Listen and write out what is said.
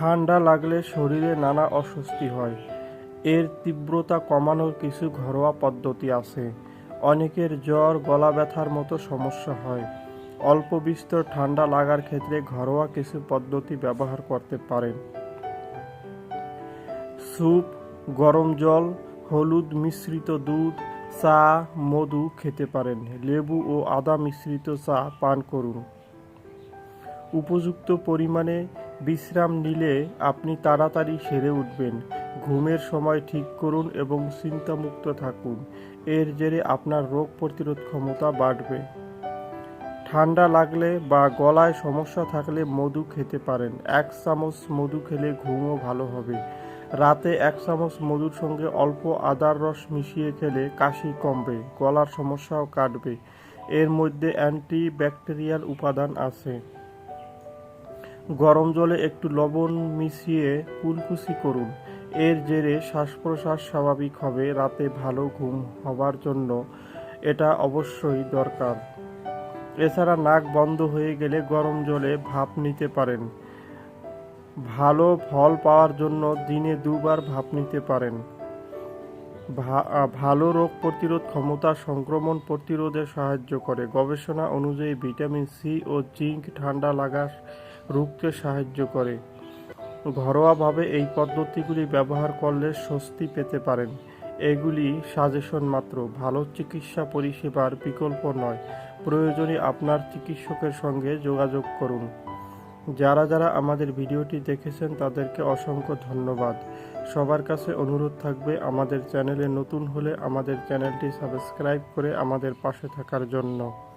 ঠান্ডা লাগলে শরীরে নানা অস্বস্তি হয়। এর তীব্রতা কমানোর কিছু ঘরোয়া পদ্ধতি আছে। অনেকের জ্বর, গলা ব্যথার মতো সমস্যা হয়। অল্প বিস্তর ঠান্ডা লাগার ক্ষেত্রে ঘরোয়া কিছু পদ্ধতি ব্যবহার করতে পারেন। স্যুপ, গরম জল, হলুদ মিশ্রিত দুধ, চা, মধু খেতে পারেন। লেবু ও আদা মিশ্রিত চা পান করুন। উপযুক্ত পরিমাণে বিশ্রাম নিলে আপনি তাড়াতাড়ি সেরে উঠবেন। ঘুমের সময় ঠিক করুন এবং চিন্তামুক্ত থাকুন। এর জেরে আপনার রোগ প্রতিরোধ ক্ষমতা বাড়বে। ঠান্ডা লাগলে বা গলায় সমস্যা থাকলে মধু খেতে পারেন। এক চামচ মধু খেলে ঘুমও ভালো হবে। রাতে এক চামচ মধুর সঙ্গে অল্প আদার রস মিশিয়ে খেলে কাশি কমবে, গলার সমস্যাও কাটবে। এর মধ্যে অ্যান্টি ব্যাকটেরিয়াল উপাদান আছে। গরম জলে একটু লবণ মিশিয়ে কুলকুচি করুন। এর জেরে শ্বাস প্রশ্বাস স্বাভাবিক হবে, রাতে ভালো ঘুম হবার জন্য। এটা অবশ্যই দরকার। এছাড়া নাক বন্ধ হয়ে গেলে গরম জলে ভাপ নিতে পারেন। ভালো ফল পাওয়ার জন্য দিনে দুবার ভাপ নিতে পারেন। ভালো রোগ প্রতিরোধ ক্ষমতা সংক্রমণ প্রতিরোধে সাহায্য করে। গবেষণা অনুযায়ী ভিটামিন সি ও জিঙ্ক ঠান্ডা লাগা রুখতে সাহায্য করে। ঘরোয়াভাবে এই পদ্ধতিগুলি ব্যবহার করলে স্বস্তি পেতে পারেন। এগুলি সাজেশন মাত্র, ভালো চিকিৎসা পরিষেবার বিকল্প নয়। প্রয়োজনে আপনার চিকিৎসকের সঙ্গে যোগাযোগ করুন। যারা যারা আমাদের ভিডিওটি দেখেছেন, তাদেরকে অসংখ্য ধন্যবাদ। সবার কাছে অনুরোধ থাকবে, আমাদের চ্যানেলে নতুন হলে আমাদের চ্যানেলটি সাবস্ক্রাইব করে আমাদের পাশে থাকার জন্য।